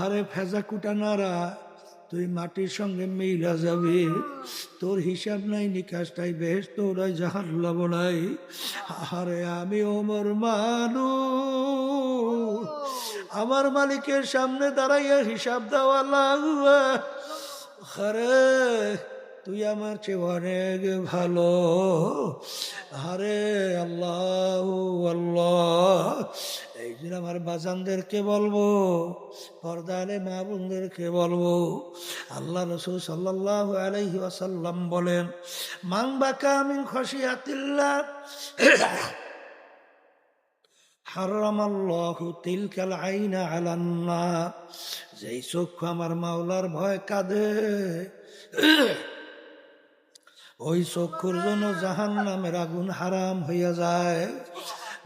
আরে ফেজা কুটানারা তুই মাটির সঙ্গে মিলা যাবি। তোর হিসাব নাই, নিকাশটাই বেশ, তোরাই জাহার লাভ আরে আমি ওমর মানু আমার মালিকের সামনে দাঁড়াইয়া হিসাব দেওয়া লাগবে। তুই আমার চেয়ে অনেক ভালো। আরে আল্লাহ আল্লাহ, এই জন্য আমার বাজানদেরকে বলব পর্দারে মা বোনদেরকে বলব, আল্লাহ রসুল সাল্লাহ আলহি আসাল্লাম বলেন মাং বাকা আইনা আলান্না যেই চক্ষু আমার মাওলার ভয় কাঁদে ওই চক্ষুর জন্য জাহান নামের আগুন হারাম হইয়া যায়।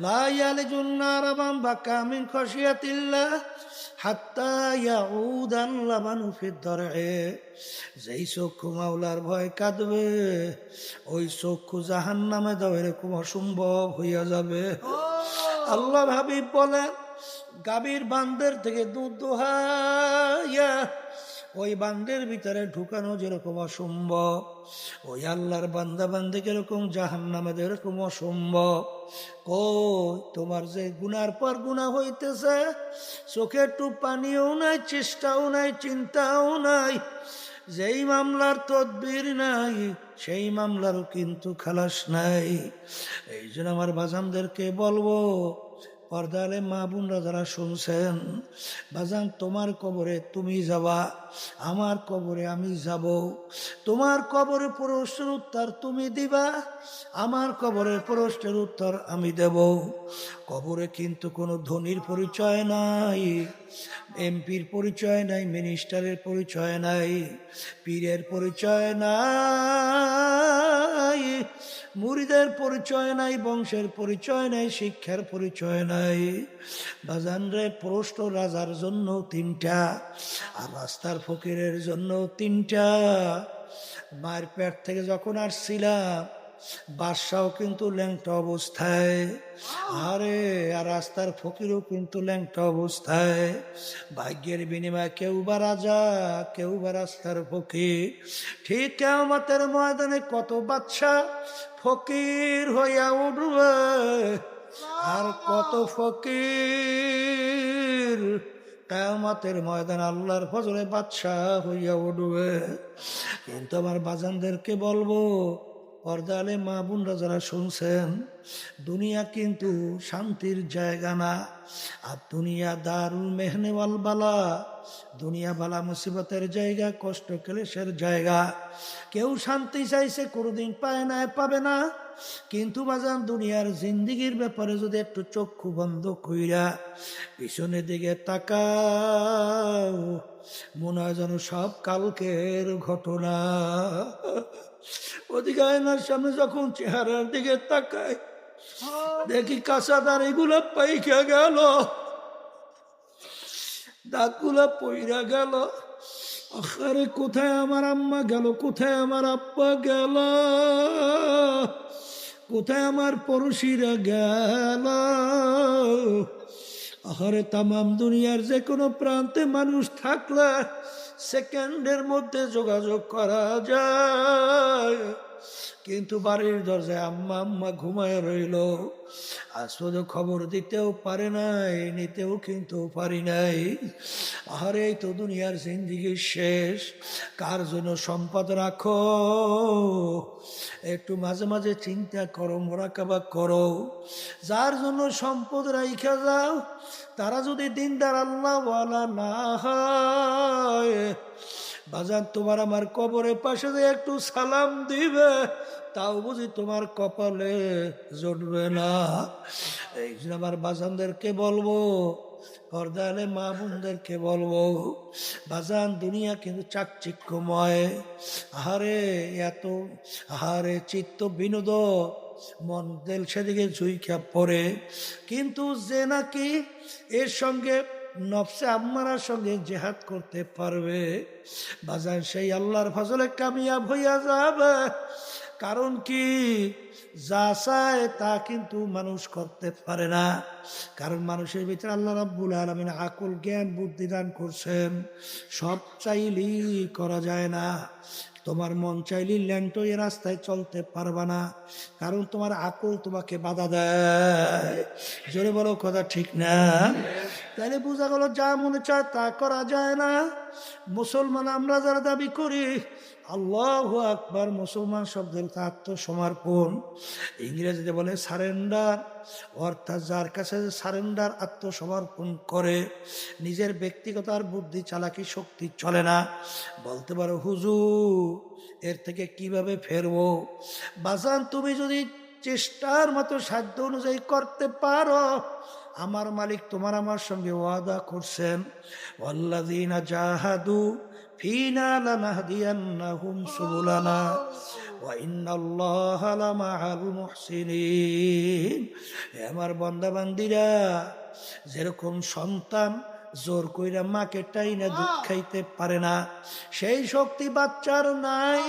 লাইয়ালে জুন্নারাবাম বা কামিন লাবানু ফিদ যেই চক্ষু মাওলার ভয় কাঁদবে, ওই চক্ষু জাহান নামে দাও এরকম অসম্ভব হইয়া যাবে। আল্লাহ হাবিব বলেন, গাভীর বান্দের থেকে দুধ দোহাইয়া ওই বান্দের ভিতরে ঢুকানো যেরকম অসম্ভব, ওই আল্লাহর বান্দা বান্দে যেরকম জাহান নামে এরকম অসম্ভব। ও তোমার যে গুনার পর গুণা হইতেছে চোখে একটু পানিও নাই, চেষ্টাও নাই, চিন্তাও নাই, যেই মামলার তদবির নাই, সেই মামলারও কিন্তু খালাস নাই। এই জন্য আমার বাজানদেরকে বলব পর্দালে মা বোনরা যারা শুনছেন, বাজান, তোমার কবরে তুমি যাবা, আমার কবরে আমি যাব। তোমার কবরে প্রশ্নের উত্তর তুমি দিবা, আমার কবরের প্রশ্নের উত্তর আমি দেব। কবরে কিন্তু কোনো ধনির পরিচয় নাই, এমপির পরিচয় নাই, মিনিস্টারের পরিচয় নাই, পীরের পরিচয় নাই। মুড়িদের পরিচয় নাই, বংশের পরিচয় নাই, শিক্ষার পরিচয় নাই। বাজান রে, প্রশ্ন রাজার জন্য তিনটা, আর রাস্তার ফকিরের জন্য তিনটা। মায়ের পেট থেকে যখন আসছিলাম বাদশাও কিন্তু ল্যাংটা অবস্থায়। আরে, আর রাস্তার ফকিরও কিন্তু ল্যাংটা অবস্থায়। ভাগ্যের বিনিময়ে কেউ বা রাজা, কেউ বা রাস্তার ফকির। ঠিক আমাদের ময়দানে কত বাচ্চা ফকির হইয়া উঠবে, আর কত ফকির কেয়ামতের ময়দান আল্লাহর ফজলে বাদশা হইয়া উঠবে। কিন্তু আমার বাজানদেরকে বলব পর্দালে মা বোনরা যারা শুনছেন, দুনিয়া কিন্তু শান্তির জায়গা না। আর দুনিয়া দারুল মেহনেওয়াল বালা। দুনিয়া বালা মুসিবতের জায়গা, কষ্ট ক্লেশের জায়গা। কেউ শান্তি চাইছে, কোনোদিন পায় না, পাবে না। কিন্তু বাজান, দুনিয়ার জিন্দিগির ব্যাপারে যদি একটু চক্ষু বন্ধ কইরা পিছনের দিকে তাকাও, মনে হয় যেন সব কালকের ঘটনা। ওদিকে আয়নার সামনে যখন চেহারার দিকে তাকায় দেখি কাঁচাদার এগুলো পাইকা গেল। দাঁতগুলো পইরা গেল। আরে কোথায় আমার আম্মা গেল? কোথায় আমার আব্বা গেল? কোথায় আমার পড়শিরা গেল? আহারে তামাম দুনিয়ার যে কোনো প্রান্তে মানুষ থাকলে সেকেন্ডের মধ্যে যোগাযোগ করা যায়। কিন্তু বাড়ির দরজায় আম্মা আম্মা ঘুমায় রইল। আজ শুধু খবর দিতেও পারে নাই, নিতেও কিন্তু পারি নাই। আরে এই তো দুনিয়ার জিন্দিগি শেষ। কার জন্য সম্পদ রাখো? একটু মাঝে মাঝে চিন্তা করো, মোরাকাবা করো। যার জন্য সম্পদ রাইখা যাও তারা যদি দিনদার আল্লাহওয়ালা না হয় বাজার তোমার আমার কবরের পাশে যে একটু সালাম দিবে, তাও বুঝি তোমার কপালে জুটবে না। এই আমার বাজানদেরকে বলব পর্দালে মা বোনদেরকে বলব, বাজান, দুনিয়া কিন্তু চাকচিক্যময়। আহারে, এত, আহারে, চিত্ত বিনোদ। মন দেল সেদিকে ঝুইখা পড়ে। কিন্তু যে নাকি এর সঙ্গে নফসে আম্মারার সঙ্গে জেহাদ করতে পারবে বাজার সেই আল্লাহর ফজলে কামিয়াব হইয়া যাবে। কারণ কি? যা চায় তা কিন্তু মানুষ করতে পারে না। কারণ মানুষের ভিতরে আল্লাহ রাব্বুল আলমিন আকুল, জ্ঞান, বুদ্ধি দান করছেন। সব চাইলেই করা যায় না। তোমার মন চাইলে ল্যান্টো এ রাস্তায় চলতে পারবা না। কারণ তোমার আকল তোমাকে বাধা দেয়। জোরে বলো, কথা ঠিক না? তাইলে বোঝা গেল যা মনে চায় তা করা যায় না। মুসলমান, আমরা যারা দাবি করি, আল্লাহ আকবার মুসলমান শব্দের আত্মসমর্পণ। ইংরেজিতে বলে সারেন্ডার, অর্থাৎ যার কাছে সারেন্ডার আত্মসমর্পণ করে, নিজের ব্যক্তিগত আর বুদ্ধি চালাকি শক্তি চলে না। বলতে পারো, হুজুর, এর থেকে কীভাবে ফেরবো? বাজান, তুমি যদি চেষ্টার মতো সাধ্য অনুযায়ী করতে পারো আমার মালিক তোমার আমার সঙ্গে ওয়াদা করছেন। ওয়াল্লাযীনা জাহাদু আমার বন্দাবান্দিরা যেরকম সন্তান জোর কইরা মাকে টাইনা দুধ খাইতে পারে না। সেই শক্তি বাচ্চার নাই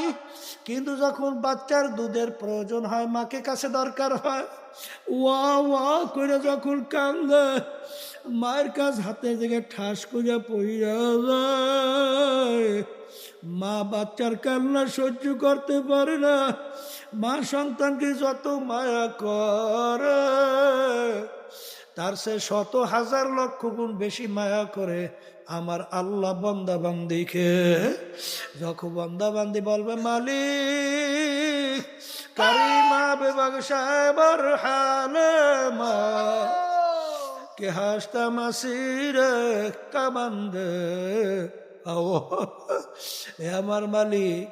কিন্তু যখন বাচ্চার দুধের প্রয়োজন হয় মাকে কাছে দরকার হয় ওয়া ওয়া করে যখন কান্দে মায়ের কাজ হাতে থেকে ঠাস করিয়া পইরা যায়। মা বাচ্চার কান্না সহ্য করতে পারে না। মা সন্তানকে যত মায়া করে তার সে শত হাজার লক্ষ গুণ বেশি মায়া করে আমার আল্লাহ বন্দা বান্দিকে যখন বন্দা বান্দি বলবে, মালিক, কারিমা বেবাগ মা, কে হাসতা মাসির কামান্দে। এ আমার মালিক,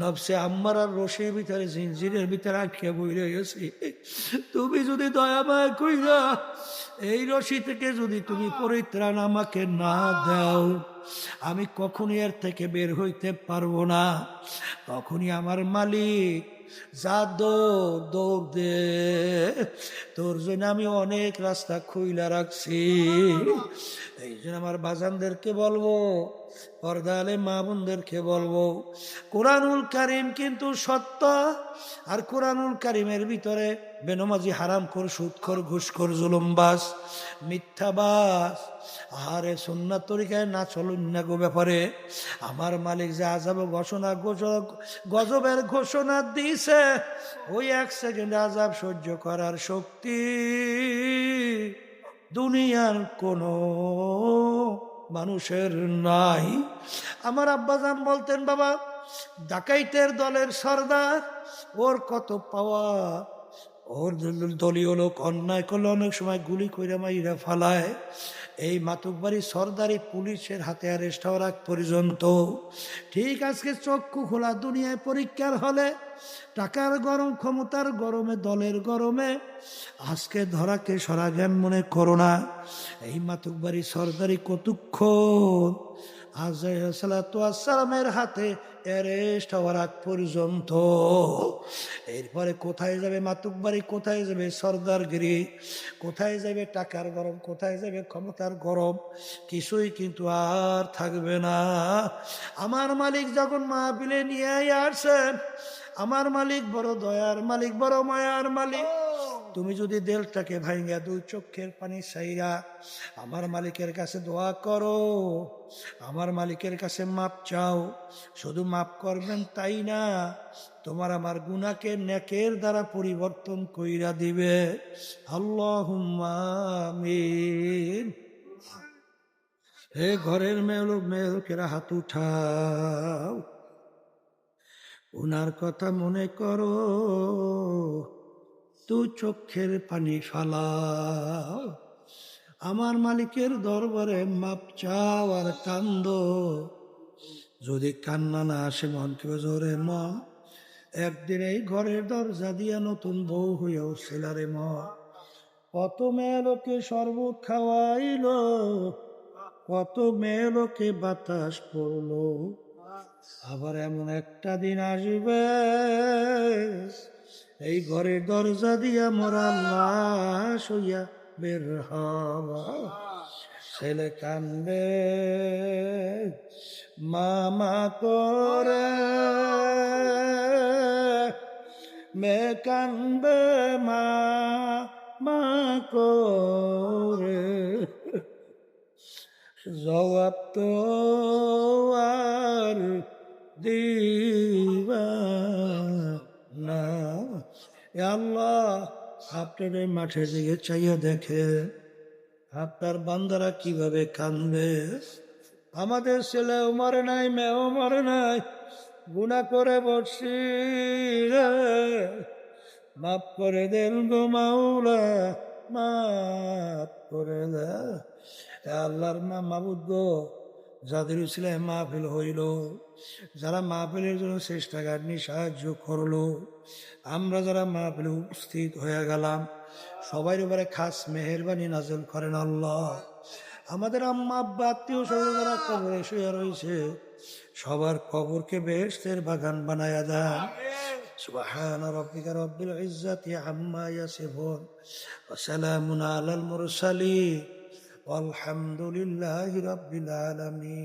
নবসে আম্মার আর রশির ভিতরে জিনজিরের ভিতরে আঁকিয়া বইরে গেছি। তুমি যদি দয়া দয়াময় কইরা এই রশি থেকে যদি তুমি পরিত্রাণ আমাকে না দাও, আমি কখনই এর থেকে বের হইতে পারব না। তখনই আমার মালিক, যা দৌড় দৌড় দে। তোর জন্য আমি অনেক রাস্তা খুইলা রাখছি। এই জন্য আমার বাজানদেরকে বলব পর্দালে মা বোনদেরকে বলব, কোরআনুল কারিম কিন্তু সত্য, আর কোরআনুল কারিমের ভিতরে বেনমাজি হারাম কর সুৎখর ঘুষখর জুলুমবাস মিথ্যাবাস আরে সন্ন্যার তরিকায় না চলুন না গো ব্যাপারে। আমার মালিক যে আজাব ঘোষণা গজবের ঘোষণা দিছে ওই এক সেকেন্ড আজাব সহ্য করার শক্তি। দুনিয়ার কোনো মানুষের নাই। আমার আব্বাজান বলতেন বাবা ডাকাইতের দলের সর্দার ওর কত পাওয়া ওর দলীয় লোক অন্যায় করলে অনেক সময় গুলি কইরা মাইরা ফালায়। এই মাতুকবাড়ি সর্দারি পুলিশের হাতে অ্যারেস্ট হওয়ার আগ পর্যন্ত। ঠিক আজকে চক্ষু খোলা দুনিয়ায় পরীক্ষার হলে, টাকার গরম, ক্ষমতার গরমে, দলের গরমে। আজকে ধরাকে সরা জ্ঞান মনে করো না। এই মাতুকবাড়ি সর্দারি কতক্ষণ আজালামের হাতে অ্যারেস্ট হওয়ার আগ পর্যন্ত। এরপরে কোথায় যাবে মাতুকবাড়ি কোথায় যাবে সর্দারগিরি? কোথায় যাবে টাকার গরম? কোথায় যাবে ক্ষমতার গরম? কিছুই কিন্তু আর থাকবে না। আমার মালিক যখন মাহবিলে নিয়ে আসছেন আমার মালিক বড় দয়ার মালিক, বড় মায়ার মালিক। তুমি যদি দেলটাকে ভাইঙ্গা দুই চক্ষের পানি সাইরা আমার মালিকের কাছে দোয়া করো, আমার মালিকের কাছে মাপ চাও, শুধু মাপ করবেন তাই না, তোমার আমার গুনাকে নেকের দ্বারা পরিবর্তন কইরা দিবে। আল্লাহ হে ঘরের মেয়ে মেয়েকেরা হাত উঠাও। উনার কথা মনে করো। তু চক্ষের পানি ফালাও আমার মালিকের দরবারে মাপ চাও আর কান্দ। যদি কান্না না আসে মন কেউ জোরে মন একদিন এই ঘরের দরজা দিয়া নতুন বউ হইয়া উঠছিল ম। কত মেয়ে লোকে শরবত খাওয়াইল কত মেয়ে লোকে বাতাস পড়ল আবার এমন একটা দিন আসবে এই ঘরের দরজা দিয়া মরা লাশ হইয়া বের হওয়া ছেলে কান্দে, মামা করে মে কান্দে মা মা করে। জবাব তো আর দিবা আল্লাহ আপনার এই মাঠের দিকে চাইয়া দেখে আপনার বান্দারা কীভাবে কান্দবে আমাদের ছেলেও মারে নাই, মেয়েও মারে নাই, গুণা করে বসছি রে। মাফ করে দেন গো মাওলা, মাফ করে দে। আল্লাহর মা মাবুদ গো। যাদের ছেলে মাহফিল হইল যারা মাহফিলের জন্য চেষ্টা কাটনি সাহায্য করলো আমরা যারা মাহফিলে উপস্থিত হয়ে গেলাম সবাই উপরে খাস মেহরবানি নাজল করেন আল্লাহ আমাদের আম্মা আব্বা আত্মীয় স্বজন যারা কবরে শুয়ে রয়েছে সবার কবরকে বেহেশতের বাগান বানায়া দেন سبحان ربك رب العزة عما يصفون وسلام على المرسلين আলহামদুলিল্লাহ রবিল আলমী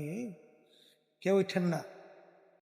কেউ ওঠেন না।